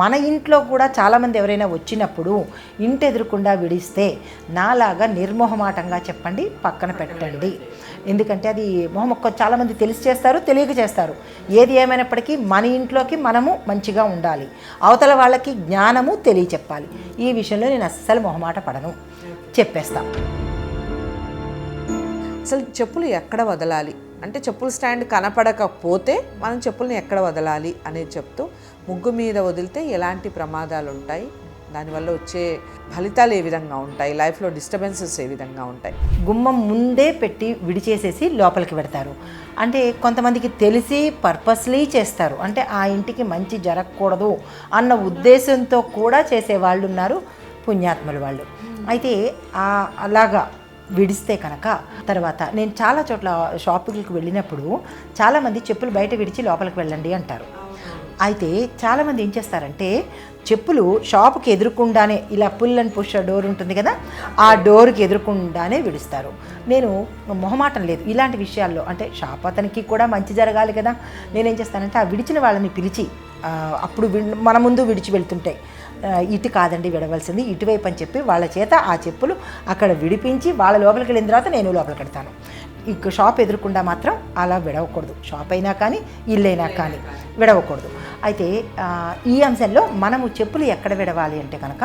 మన ఇంట్లో కూడా చాలామంది ఎవరైనా వచ్చినప్పుడు ఇంటి ఎదురుకుండా విడిస్తే నాలాగా నిర్మోహమాటంగా చెప్పండి పక్కన పెట్టండి. ఎందుకంటే అది మొహమొక్క చాలామంది తెలిసి చేస్తారు తెలియక చేస్తారు. ఏది ఏమైనప్పటికీ మన ఇంట్లోకి మనము మంచిగా ఉండాలి. అవతల వాళ్ళకి జ్ఞానము తెలియచెప్పాలి. ఈ విషయంలో నేను అస్సలు మొహమాట పడను. చెప్పేస్తాను అసలు చెప్పులు ఎక్కడ వదలాలి? అంటే చెప్పుల స్టాండ్ కనపడకపోతే మనం చెప్పుల్ని ఎక్కడ వదలాలి అనేది చెప్తూ ముగ్గు మీద వదిలితే ఎలాంటి ప్రమాదాలు ఉంటాయి? దానివల్ల వచ్చే ఫలితాలు ఏ విధంగా ఉంటాయి? లైఫ్లో డిస్టర్బెన్సెస్ ఏ విధంగా ఉంటాయి? గుమ్మం ముందే పెట్టి విడిచేసేసి లోపలికి పెడతారు. అంటే కొంతమందికి తెలిసి పర్పస్లీ చేస్తారు. అంటే ఆ ఇంటికి మంచి జరగకూడదు అన్న ఉద్దేశంతో కూడా చేసే వాళ్ళు ఉన్నారు పుణ్యాత్ములు వాళ్ళు. అయితే అలాగా విడిస్తే కనుక తర్వాత నేను చాలా చోట్ల షాపులకు వెళ్ళినప్పుడు చాలామంది చెప్పులు బయట విడిచి లోపలికి వెళ్ళండి అంటారు. అయితే చాలామంది ఏం చేస్తారంటే చెప్పులు షాపుకి ఎదురుకుండానే ఇలా పుల్ అండ్ పుష్ డోర్ ఉంటుంది కదా ఆ డోర్కి ఎదురుకుండానే విడుస్తారు. నేను మొహమాటం లేదు. ఇలాంటి విషయాల్లో అంటే షాప్ అతనికి కూడా మంచి జరగాలి కదా. నేనేం చేస్తానంటే ఆ విడిచిన వాళ్ళని పిలిచి అప్పుడు మన ముందు విడిచి వెళ్తుంటాయి. ఇటు కాదండి విడవలసింది ఇటువైపు అని చెప్పి వాళ్ళ చేత ఆ చెప్పులు అక్కడ విడిపించి వాళ్ళ లోపలికి వెళ్ళిన తర్వాత నేను లోపలికి వెళ్తాను. ఇక షాప్ ఎదురకుండా మాత్రం అలా విడవకూడదు. షాప్ అయినా కానీ ఇల్లైనా కానీ విడవకూడదు. అయితే ఈ అంశంలో మనము చెప్పులు ఎక్కడ విడవాలి అంటే కనుక